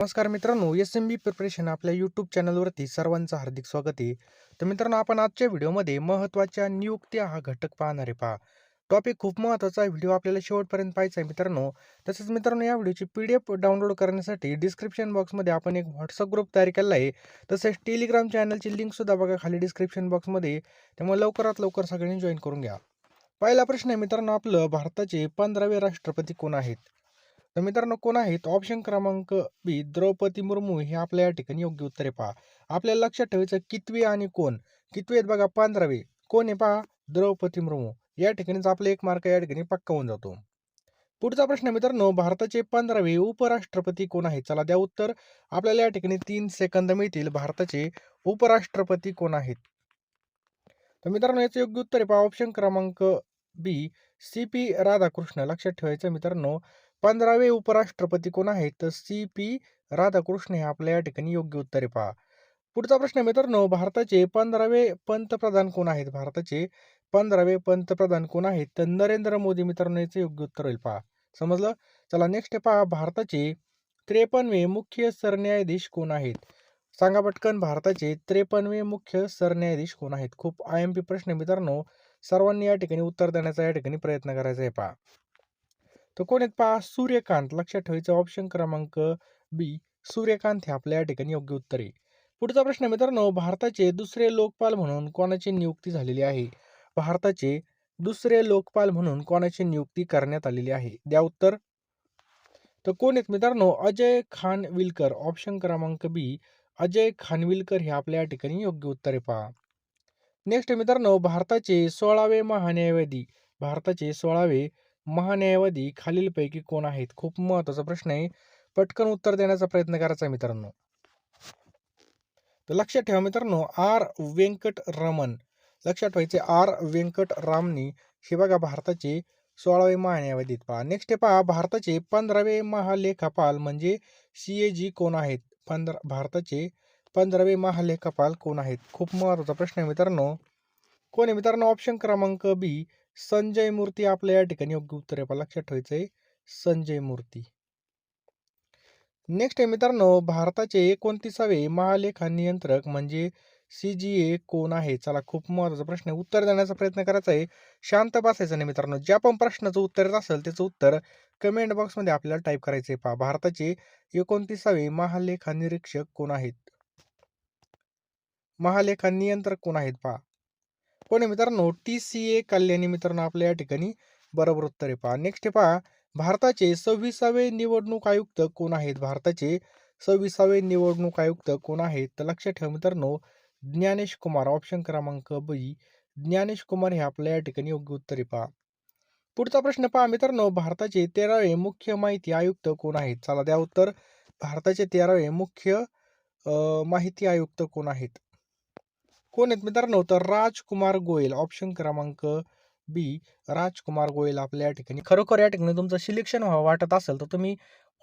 नमस्कार मित्रांनो S M B preparation आपल्या यूट्यूब चॅनलवरती सर्वांचं हार्दिक स्वागत आहे. तर मित्रांनो आपण आजच्या व्हिडिओमध्ये महत्त्वाच्या नियुक्त्या हा घटक पाहणार आहे पहा. टॉपिक खूप महत्त्वाचा आहे व्हिडिओ आपल्याला शेवटपर्यंत पाहायचा आहे मित्रांनो. तसेच मित्रांनो या व्हिडिओची पी डी एफ डाउनलोड करण्यासाठी डिस्क्रिप्शन बॉक्समध्ये आपण एक व्हॉट्सअप ग्रुप तयार केला आहे. तसेच टेलिग्राम चॅनलची लिंकसुद्धा बघा खाली डिस्क्रिप्शन बॉक्समध्ये त्यामुळे लवकरात लवकर सगळ्यांनी जॉईन करून घ्या. पहिला प्रश्न आहे मित्रांनो आपलं भारताचे पंधरावे राष्ट्रपती कोण आहेत? तर मित्रांनो कोण आहेत? ऑप्शन क्रमांक बी द्रौपदी मुर्मू. हे आपल्या या ठिकाणी योग्य उत्तर आहे पहा. आपल्याला लक्षात ठेवायचं कितवे आणि कोण? कितवे आहेत बघा पंधरावे. कोण आहे पहा? द्रौपदी मुर्मू. या ठिकाणीच आपले एक मार्क या ठिकाणी पक्का होऊन जातो. पुढचा प्रश्न मित्रांनो भारताचे पंधरावे उपराष्ट्रपती कोण आहेत? चला द्या उत्तर. आपल्याला या ठिकाणी तीन सेकंद मिळतील. भारताचे उपराष्ट्रपती कोण आहेत? तर मित्रांनो याचं योग्य उत्तर आहे पहा. ऑप्शन क्रमांक बी सी पी राधाकृष्ण. लक्षात ठेवायचं मित्रांनो पंधरावे उपराष्ट्रपती कोण आहेत? तर सी पी राधाकृष्ण हे आपल्या या ठिकाणी योग्य उत्तरे पहा. पुढचा प्रश्न मित्रांनो भारताचे पंधरावे पंतप्रधान कोण आहेत? भारताचे पंधरावे पंतप्रधान कोण आहेत? तर नरेंद्र मोदी मित्रांनो याचं योग्य उत्तर होईल. पहा. समजलं? चला नेक्स्ट पहा. भारताचे त्रेपन्नवे मुख्य सरन्यायाधीश कोण आहेत? सांगा पटकन भारताचे त्रेपन्नवे मुख्य सरन्यायाधीश कोण आहेत? खूप आय एम पी प्रश्न मित्रांनो. सर्वांनी या ठिकाणी उत्तर देण्याचा या ठिकाणी प्रयत्न करायचा आहे पहा. तर कोण आहेत पहा सूर्यकांत. लक्षात ठेवायचं ऑप्शन क्रमांक बी सूर्यकांत हे आपल्या या ठिकाणी योग्य उत्तर आहे. पुढचा प्रश्न मित्रांनो भारताचे दुसरे लोकपाल म्हणून कोणाची नियुक्ती झालेली आहे? भारताचे दुसरे लोकपाल म्हणून कोणाची नियुक्ती करण्यात आलेली आहे? द्या उत्तर. तर कोण आहेत मित्रांनो? अजय खानविलकर. ऑप्शन क्रमांक बी अजय खानविलकर हे आपल्या या ठिकाणी योग्य उत्तर आहे पहा. नेक्स्ट मित्रांनो भारताचे सोळावे महान्यायवादी. भारताचे सोळावे महान्यायवादी खालीलपैकी कोण आहेत? खूप महत्त्वाचा प्रश्न आहे. पटकन उत्तर देण्याचा प्रयत्न करायचा मित्रांनो. तर लक्षात ठेवा मित्रांनो आर. व्यंकट रमन लक्षात ठेवायचे आर. व्यंकट रामनी हे बघा भारताचे सोळावे महान्यायवादी पहा. नेक्स्ट पहा भारताचे पंधरावे महालेखापाल म्हणजे सी ए जी कोण आहेत? पंधरा भारताचे पंधरावे महालेखापाल कोण आहेत? खूप महत्त्वाचा प्रश्न आहे मित्रांनो. कोण आहे मित्रांनो? ऑप्शन क्रमांक बी. संजय मूर्ती आपल्या या ठिकाणी योग्य उत्तर आहे. लक्षात ठेवायचं आहे. संजय मूर्ती. नेक्स्ट आहे मित्रांनो भारताचे एकोणतीसावे महालेखा नियंत्रक म्हणजे सी जी ए कोण आहे? चला खूप महत्त्वाचा प्रश्न आहे. उत्तर देण्याचा प्रयत्न करायचा आहे. शांत बसायचं नाही मित्रांनो. ज्या पण प्रश्नाचं उत्तर येत असेल त्याचं उत्तर कमेंट बॉक्समध्ये आपल्याला टाईप करायचं आहे पहा भारताचे एकोणतीसावे महालेखा निरीक्षक कोण आहेत? महालेखा नियंत्रक कोण आहेत? पहा. कोण आहे मित्रांनो टी सी ए कल्याणी मित्रांनो आपल्या या ठिकाणी बरोबर उत्तर आहे. पहा नेक्स्ट आहे पहा भारताचे सव्वीसावे निवडणूक आयुक्त कोण आहेत? भारताचे सव्वीसावे निवडणूक आयुक्त कोण आहेत? तर लक्षात ठेवा मित्रांनो ज्ञानेश कुमार ऑप्शन क्रमांक बी ज्ञानेश कुमार हे आपल्या या ठिकाणी योग्य उत्तर आहे पहा. पुढचा प्रश्न पहा मित्रांनो भारताचे तेरावे मुख्य माहिती आयुक्त कोण आहेत? चला द्या उत्तर. भारताचे तेरावे मुख्य माहिती आयुक्त कोण आहेत? कोण आहेत? मित्रांनो तर राजकुमार गोयल ऑप्शन क्रमांक बी राजकुमार गोयल आपल्या या ठिकाणी. खरोखर या ठिकाणी तुमचं सिलेक्शन व्हावं वाटत असेल तर तुम्ही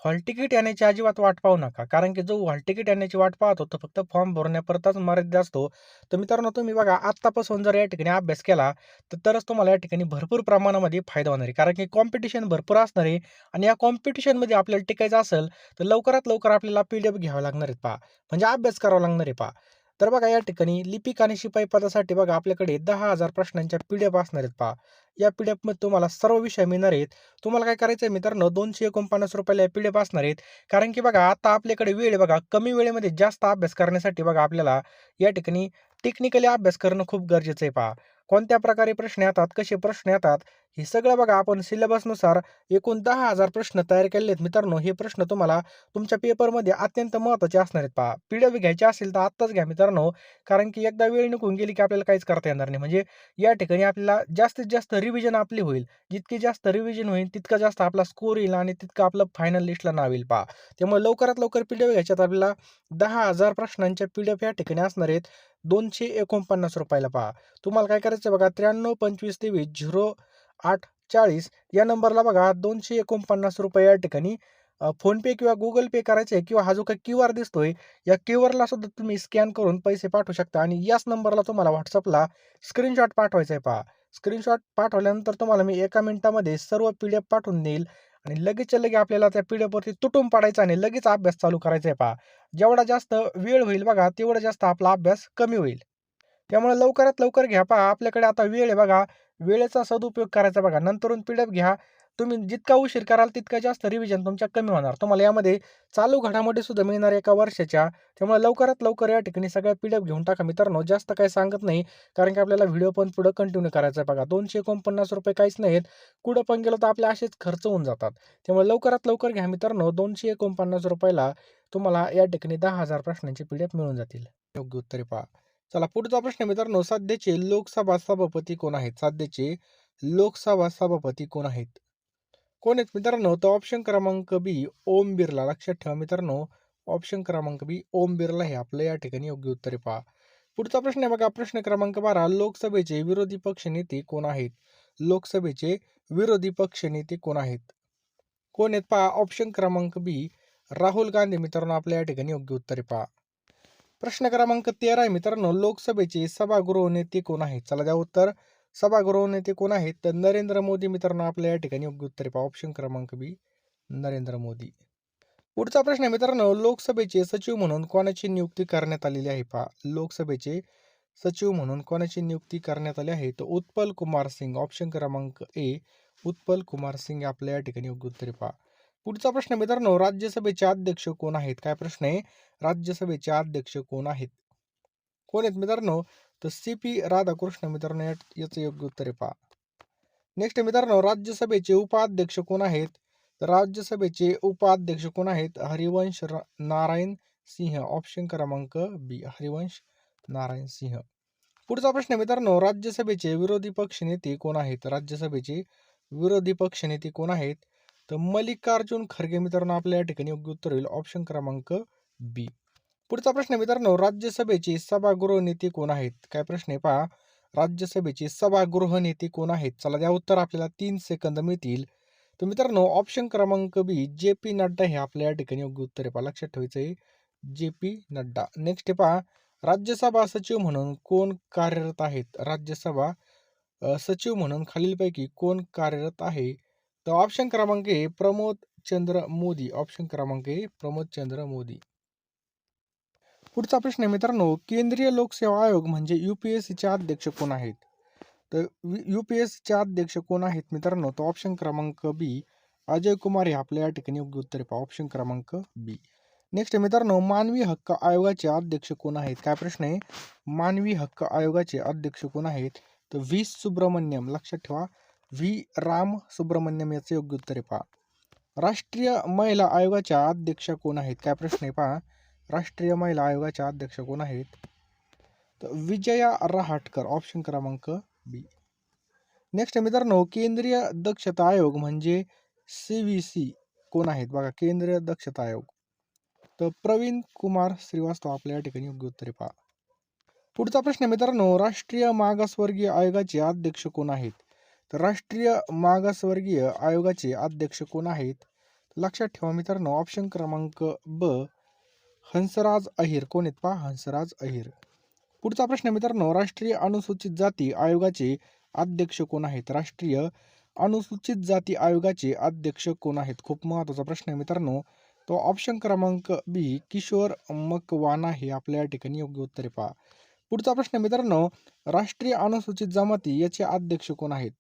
हॉल तिकीट येण्याची अजिबात वाट पाहू नका. कारण की जो हॉल तिकीट येण्याची वाट पाहतो तो फक्त फॉर्म भरण्यापुरताच मर्यादित असतो. तर मित्रांनो तुम्ही बघा आत्तापासून जर या ठिकाणी अभ्यास केला तर तरच तुम्हाला या ठिकाणी भरपूर प्रमाणामध्ये फायदा होणार आहे. कारण की कॉम्पिटिशन भरपूर असणार आहे आणि या कॉम्पिटिशनमध्ये आपल्याला टिकायचं असेल तर लवकरात लवकर आपल्याला पी डी एफ घ्यावं लागणार आहे पहा. म्हणजे अभ्यास करावा लागणार आहे पहा. तर बघा या ठिकाणी लिपिक आणि शिपाई पदासाठी बघा आपल्याकडे दहा हजार प्रश्नांच्या पी डी एफ असणार आहेत पहा. या पी डी एफमध्ये तुम्हाला सर्व विषय मिळणार आहेत. तुम्हाला काय करायचं आहे मित्रांनो दोनशे एकोणपन्नास रुपयाला या पी डी एफ असणार आहेत. कारण की बघा आता आपल्याकडे वेळ बघा कमी वेळेमध्ये जास्त अभ्यास करण्यासाठी बघा आपल्याला या ठिकाणी टेक्निकली अभ्यास करणं खूप गरजेचं आहे पहा. कोणत्या प्रकारे प्रश्न येतात कसे प्रश्न येतात हे सगळं बघा आपण सिलेबसनुसार एकूण दहा हजार प्रश्न तयार केले आहेत मित्रांनो. हे प्रश्न तुम्हाला तुमच्या पेपरमध्ये अत्यंत महत्त्वाचे असणार आहेत पहा. पी डी एफ घ्यायचे असेल तर आत्ताच घ्या मित्रांनो. कारण की एकदा वेळ निघून गेली की आपल्याला काहीच करता येणार नाही. म्हणजे या ठिकाणी आपल्याला जास्तीत जास्त रिव्हिजन आपली होईल. जितकी जास्त रिव्हिजन होईल तितका जास्त आपला स्कोर येईल आणि तितकं आपलं फायनल लिस्टला नाव येईल पहा. त्यामुळे लवकरात लवकर पी डी एफ घ्यायच्यात आपल्याला दहा हजार प्रश्नांच्या पी डी एफ या ठिकाणी असणार आहेत. दोनशे एकोणपन्नास रुपयाला पहा. तुम्हाला काय करायचं बघा त्र्याण्णव पंचवीस तेवीस झिरो आठ चाळीस या नंबरला बघा दोनशे एकोणपन्नास रुपये या ठिकाणी फोनपे किंवा गुगल पे करायचं आहे किंवा हा जो काही क्यू आर दिसतोय या क्यू आरला सुद्धा तुम्ही स्कॅन करून पैसे पाठवू शकता आणि याच नंबरला तुम्हाला व्हॉट्सअपला स्क्रीनशॉट पाठवायचा आहे पहा. स्क्रीनशॉट पाठवल्यानंतर तुम्हाला मी एका मिनिटामध्ये सर्व पी डी एफ पाठवून देईल. आणि लगेचच्या लगे आपल्याला त्या पी डी एफवरती तुटून पाडायचा आणि लगेच अभ्यास चालू करायचा आहे पहा. जेवढा जास्त वेळ होईल बघा तेवढा जास्त आपला अभ्यास कमी होईल. त्यामुळे लवकरात लवकर घ्या पहा. आपल्याकडे आता वेळ आहे बघा. वेळेचा सदुपयोग करायचा बघा. नंतरून पी डी एफ घ्या. तुम्ही जितका उशीर कराल तितका जास्त रिव्हिजन तुमच्या कमी होणार. तुम्हाला यामध्ये चालू घडामोडी सुद्धा मिळणार एका वर्षाच्या. त्यामुळे लवकरात लवकर या ठिकाणी सगळ्या पी एफ घेऊन टाका मित्रांनो. जास्त काही सांगत नाही कारण की आपल्याला व्हिडिओ पण पुढं कंटिन्यू करायचा आहे बघा. दोनशे एकोणपन्नास रुपये काहीच नाहीत. कुठं पण गेलो तर आपले असेच खर्च होऊन जातात. त्यामुळे लवकरात लवकर घ्या मित्रांनो. दोनशे एकोणपन्नास रुपयाला तुम्हाला या ठिकाणी दहा हजार प्रश्नांची पी डी एफ मिळून जातील. योग्य उत्तरे पहा. चला पुढचा प्रश्न मित्रांनो. सध्याचे लोकसभा सभापती कोण आहेत? सध्याचे लोकसभा सभापती कोण आहेत? कोण आहेत मित्रांनो? तर ऑप्शन क्रमांक बी ओम बिर्ला. लक्षात ठेवा मित्रांनो ऑप्शन क्रमांक बी ओम बिर्ला हे आपलं या ठिकाणी योग्य उत्तर पहा. पुढचा प्रश्न आहे बघा प्रश्न क्रमांक बारा लोकसभेचे विरोधी पक्ष नेते कोण आहेत? लोकसभेचे विरोधी पक्ष नेते कोण आहेत? कोण आहेत? पहा ऑप्शन क्रमांक बी राहुल गांधी. मित्रांनो आपल्या या ठिकाणी योग्य उत्तर पहा. प्रश्न क्रमांक तेरा आहे मित्रांनो लोकसभेचे सभागृह नेते कोण आहेत? चला द्या उत्तर. सभागृह नेते कोण आहेत? तर नरेंद्र मोदी मित्रांनो आपल्या या ठिकाणी योग्य उत्तर पहा. ऑप्शन क्रमांक बी नरेंद्र मोदी. पुढचा प्रश्न आहे मित्रांनो लोकसभेचे सचिव म्हणून कोणाची नियुक्ती करण्यात आलेली आहे पहा. लोकसभेचे सचिव म्हणून कोणाची नियुक्ती करण्यात आली आहे? तर उत्पल कुमार सिंग. ऑप्शन क्रमांक ए उत्पल कुमार सिंग आपल्या या ठिकाणी योग्य उत्तर पहा. पुढचा प्रश्न मित्रांनो राज्यसभेचे अध्यक्ष कोण आहेत? काय प्रश्न आहे? राज्यसभेचे अध्यक्ष कोण आहेत? कोण आहेत मित्रांनो? तर सी पी राधाकृष्ण मित्रांनो याचं योग्य उत्तर आहे पहा. नेक्स्ट मित्रांनो राज्यसभेचे उपाध्यक्ष कोण आहेत? तर राज्यसभेचे उपाध्यक्ष कोण आहेत? हरिवंश र- नारायण सिंह. ऑप्शन क्रमांक बी हरिवंश नारायण सिंह. पुढचा प्रश्न आहे मित्रांनो राज्यसभेचे विरोधी पक्ष नेते कोण आहेत? राज्यसभेचे विरोधी पक्ष नेते कोण आहेत? तर मल्लिकार्जुन खरगे मित्रांनो आपल्या या ठिकाणी योग्य उत्तर होईल. ऑप्शन क्रमांक बी पुढचा प्रश्न आहे मित्रांनो राज्यसभेचे सभागृह नेते कोण आहेत? काय प्रश्न आहे पहा. राज्यसभेचे सभागृह नेते कोण आहेत? चला द्या उत्तर आपल्याला तीन सेकंद मिळतील. तर मित्रांनो ऑप्शन क्रमांक बी जे पी नड्डा हे आपल्या या ठिकाणी योग्य उत्तर आहे पहा. लक्षात ठेवायचं आहे. J P Nadda. नेक्स्ट पहा. राज्यसभा सचिव म्हणून कोण कार्यरत आहेत? राज्यसभा सचिव म्हणून खालीलपैकी कोण कार्यरत आहे? तर ऑप्शन क्रमांक ए प्रमोद चंद्र मोदी. ऑप्शन क्रमांक ए प्रमोद चंद्र मोदी. पुढचा प्रश्न आहे मित्रांनो केंद्रीय लोकसेवा आयोग म्हणजे यू पी एस सीचे अध्यक्ष कोण आहेत? तर यू पी एस सीचे अध्यक्ष कोण आहेत मित्रांनो? तर ऑप्शन क्रमांक बी अजय कुमार हे आपल्या या ठिकाणी योग्य उत्तर पहा. ऑप्शन क्रमांक बी नेक्स्ट मित्रांनो मानवी हक्क आयोगाचे अध्यक्ष कोण आहेत? काय प्रश्न आहे? मानवी हक्क आयोगाचे अध्यक्ष कोण आहेत? तर व्ही सुब्रमण्यम लक्षात ठेवा. व्ही राम सुब्रमण्यम याचं योग्य उत्तर आहे पहा. राष्ट्रीय महिला आयोगाच्या अध्यक्ष कोण आहेत? काय प्रश्न आहे पहा. राष्ट्रीय महिला आयोगाच्या अध्यक्ष कोण आहेत? तर विजया रहाटकर ऑप्शन क्रमांक बी नेक्स्ट मित्रांनो केंद्रीय दक्षता आयोग म्हणजे सी व्ही सी कोण आहेत? बघा केंद्रीय दक्षता आयोग. तर प्रवीण कुमार श्रीवास्तव आपल्या या ठिकाणी योग्य उत्तरे पहा. पुढचा प्रश्न मित्रांनो राष्ट्रीय मागासवर्गीय आयोगाचे अध्यक्ष कोण आहेत? तर राष्ट्रीय मागासवर्गीय आयोगाचे अध्यक्ष कोण आहेत? लक्षात ठेवा मित्रांनो ऑप्शन क्रमांक ब हंसराज अहिर. कोण आहेत पहा? हंसराज अहिर. पुढचा प्रश्न मित्रांनो राष्ट्रीय अनुसूचित जाती आयोगाचे अध्यक्ष कोण आहेत? राष्ट्रीय अनुसूचित जाती आयोगाचे अध्यक्ष कोण आहेत? खूप महत्त्वाचा प्रश्न आहे मित्रांनो. तो ऑप्शन क्रमांक बी किशोर मकवाना हे आपल्या या ठिकाणी योग्य उत्तर आहे पहा. पुढचा प्रश्न आहे मित्रांनो राष्ट्रीय अनुसूचित जमाती याचे अध्यक्ष कोण आहेत?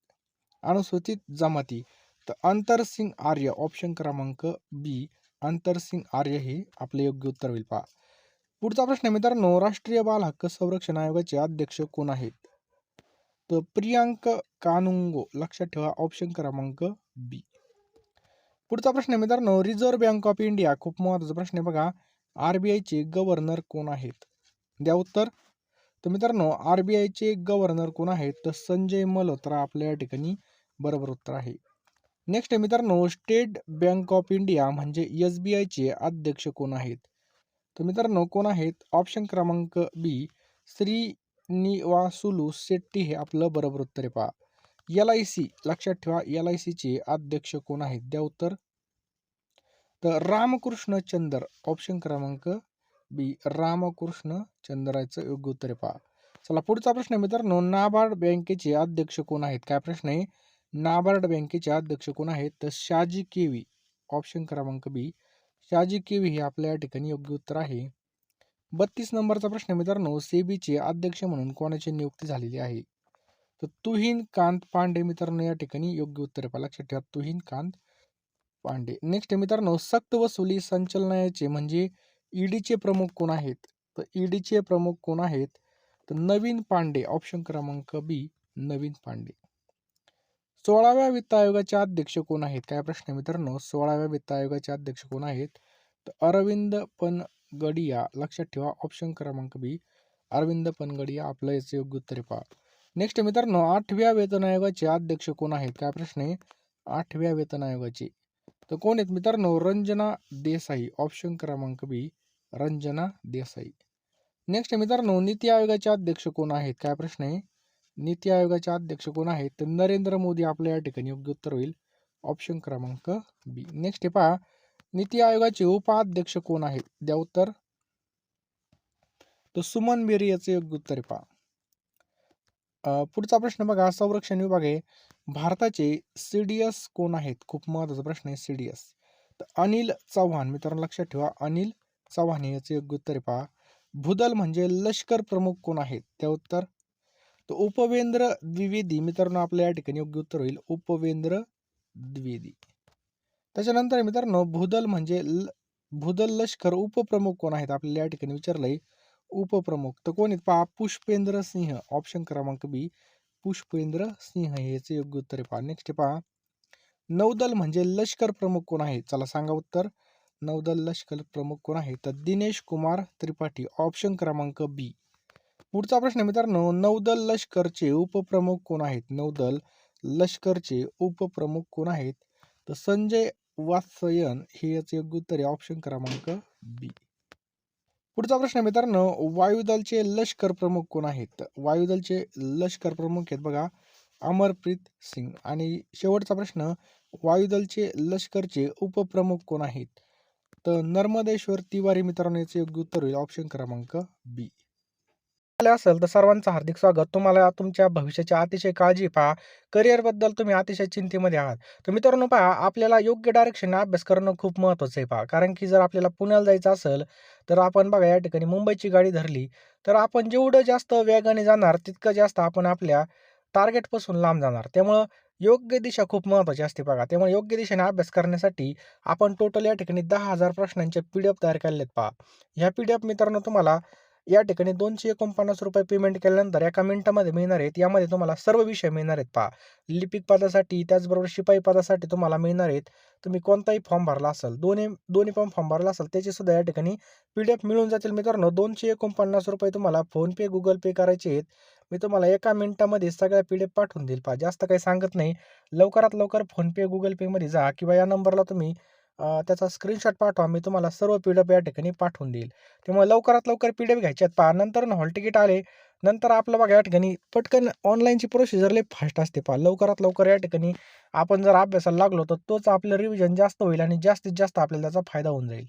अनुसूचित जमाती. तर अंतरसिंग आर्य ऑप्शन क्रमांक बी अंतरसिंग आर्य हे आपले योग्य उत्तर होईल. पहा. पुढचा प्रश्न मित्रांनो राष्ट्रीय बाल हक्क संरक्षण आयोगाचे अध्यक्ष कोण आहेत? तर प्रियांक कानुंगो लक्षात ठेवा ऑप्शन क्रमांक बी पुढचा प्रश्न मित्रांनो रिझर्व्ह बँक ऑफ इंडिया खूप महत्त्वाचा प्रश्न आहे बघा. आर बी आयचे गव्हर्नर कोण आहेत? द्या उत्तर. तर मित्रांनो आर बी आयचे गव्हर्नर कोण आहेत? तर संजय मल्होत्रा आपल्या या ठिकाणी बरोबर उत्तर आहे. नेक्स्ट आहे मित्रांनो स्टेट बँक ऑफ इंडिया म्हणजे एस बी आयचे अध्यक्ष कोण आहेत? तर मित्रांनो कोण आहेत? ऑप्शन क्रमांक बी श्रीनिवासुलू शेट्टी हे आपलं बरोबर उत्तर आहे पहा. एल आय सी लक्षात ठेवा एल आय सीचे अध्यक्ष कोण आहेत? द्या उत्तर. तर रामकृष्ण चंदर ऑप्शन क्रमांक बी रामकृष्ण चंद्राचं योग्य उत्तर आहे पहा. चला पुढचा प्रश्न आहे मित्रांनो नाबार्ड बँकेचे अध्यक्ष कोण आहेत? काय प्रश्न आहे? नाबार्ड बँकेचे अध्यक्ष कोण आहेत? तर शाजी केवी. ऑप्शन क्रमांक बी शाजी केवी हे आपल्या या ठिकाणी योग्य उत्तर आहे. बत्तीस नंबरचा प्रश्न मित्रांनो सेबीचे अध्यक्ष म्हणून कोणाची नियुक्ती झालेली आहे? तर तुहीन कांत पांडे मित्रांनो या ठिकाणी योग्य उत्तर आहे. लक्षात ठेवा तुहीन कांत पांडे. नेक्स्ट मित्रांनो सक्त वसुली संचलनाचे म्हणजे ईडीचे प्रमुख कोण आहेत? तर ईडीचे प्रमुख कोण आहेत? तर नवीन पांडे ऑप्शन क्रमांक बी नवीन पांडे. सोळाव्या वित्त आयोगाचे अध्यक्ष कोण आहेत? काय प्रश्न मित्रांनो? सोळाव्या वित्त आयोगाचे अध्यक्ष कोण आहेत? तर अरविंद पनगडिया. लक्षात ठेवा ऑप्शन क्रमांक बी अरविंद पनगडिया आपलं याचं योग्य उत्तर पहा. नेक्स्ट मित्रांनो आठव्या वेतन आयोगाचे अध्यक्ष कोण आहेत? काय प्रश्न आहे? आठव्या वेतन आयोगाचे. तर कोण आहेत मित्रांनो? रंजना देसाई. ऑप्शन क्रमांक बी रंजना देसाई. नेक्स्ट मित्रांनो नीती आयोगाचे अध्यक्ष कोण आहेत? काय प्रश्न आहे? नीती आयोगाचे अध्यक्ष कोण आहेत? तर नरेंद्र मोदी आपल्या या ठिकाणी योग्य उत्तर होईल. ऑप्शन क्रमांक बी नेक्स्ट हे पहा. नीती आयोगाचे उपाध्यक्ष कोण आहेत? द्या उत्तर. तर सुमन बेरी याचे योग्य उत्तर पहा. पुढचा प्रश्न बघा. संरक्षण विभाग आहे. भारताचे सीडीएस कोण आहेत? खूप महत्त्वाचा प्रश्न आहे सीडीएस तर अनिल चव्हाण. मित्रांनो लक्षात ठेवा. अनिल चव्हाण याचे योग्य उत्तर पहा. भूदल म्हणजे लष्कर प्रमुख कोण आहेत? त्या उत्तर. तर उपवेंद्र द्विवेदी. मित्रांनो आपल्या या ठिकाणी योग्य उत्तर होईल. उपवेंद्र द्विवेदी. त्याच्यानंतर मित्रांनो भूदल म्हणजे भूदल लष्कर उपप्रमुख कोण आहेत? आपल्याला या ठिकाणी विचारलंय. उपप्रमुख. तर कोण आहेत? पहा पुष्पेंद्र सिंह. ऑप्शन क्रमांक बी पुष्पेंद्र सिंह. याचे योग्य उत्तर आहे पहा. नेक्स्ट पहा. नौदल म्हणजे लष्कर प्रमुख कोण आहे? चला सांगा उत्तर. नौदल लष्कर प्रमुख कोण आहे? तर दिनेश कुमार त्रिपाठी. ऑप्शन क्रमांक बी पुढचा प्रश्न मित्रांनो नौदल लष्करचे उपप्रमुख कोण आहेत? नौदल लष्करचे उपप्रमुख कोण आहेत? तर संजय वात्सयन हे याचे योग्य उत्तर आहे ऑप्शन क्रमांक बी पुढचा प्रश्न मित्रांनो वायुदलचे लष्कर प्रमुख कोण आहेत? वायुदलचे लष्कर प्रमुख आहेत बघा अमरप्रीत सिंग. आणि शेवटचा प्रश्न वायुदलचे लष्करचे उपप्रमुख कोण आहेत? तर नर्मदेश्वर तिवारी मित्रांनो याचे योग्य उत्तर होईल ऑप्शन क्रमांक बी असेल तर सर्वांचं हार्दिक स्वागत. तुम्हाला तुमच्या भविष्याची अतिशय काळजी पहा. करिअरबद्दल तुम्ही अतिशय चिंतेमध्ये आहात. तर मित्रांनो पहा आपल्याला योग्य डायरेक्शन अभ्यास करणं खूप महत्त्वाचं आहे पहा. कारण की जर आपल्याला पुण्याला जायचं असेल तर आपण बघा या ठिकाणी मुंबईची गाडी धरली तर आपण जेवढं जास्त वेगाने जाणार तितकं जास्त आपण आपल्या टार्गेटपासून लांब जाणार. त्यामुळं योग्य दिशा खूप महत्त्वाची असते बघा. त्यामुळे योग्य दिशेने अभ्यास करण्यासाठी आपण टोटल या ठिकाणी दहा हजार प्रश्नांचे पी डी एफ तयार केलेत पहा. ह्या पी डी एफ मित्रांनो तुम्हाला या ठिकाणी दोनशे एकोणपन्नास रुपये पेमेंट केल्यानंतर एका मिनिटामध्ये मिळणार आहेत. यामध्ये तुम्हाला सर्व विषय मिळणार आहेत. पहा लिपिक पदासाठी त्याचबरोबर शिपाई पदासाठी तुम्हाला मिळणार आहेत. तुम्ही कोणताही फॉर्म भरला असेल दोन्ही दोन्ही पण फॉर्म भरला असेल त्याचे सुद्धा या ठिकाणी पी डी एफ मिळून जातील मित्रांनो. दोनशे एकोणपन्नास रुपये तुम्हाला फोनपे गुगल पे करायचे आहेत. मी तुम्हाला एका मिनिटामध्ये सगळ्या पी डी एफ पाठवून देईल. पहा जास्त काही सांगत नाही. लवकरात लवकर फोनपे गुगल पेमध्ये जा किंवा या नंबरला तुम्ही त्याचा स्क्रीनशॉट पाठवा. मी तुम्हाला सर्व पी डी एफ या ठिकाणी पाठवून देईल. त्यामुळे लवकरात लवकर पी डी एफ घ्यायचे आहेत पहा नंतर हॉल तिकीट आले. नंतर आपलं बघा या ठिकाणी पटकन ऑनलाईनची प्रोसिजर लई फास्ट असते. पहा लवकरात लवकर या ठिकाणी आपण जर अभ्यासाला लागलो तर तोच आपलं रिव्हिजन जास्त होईल आणि जास्तीत जास्त आपल्याला त्याचा फायदा होऊन जाईल.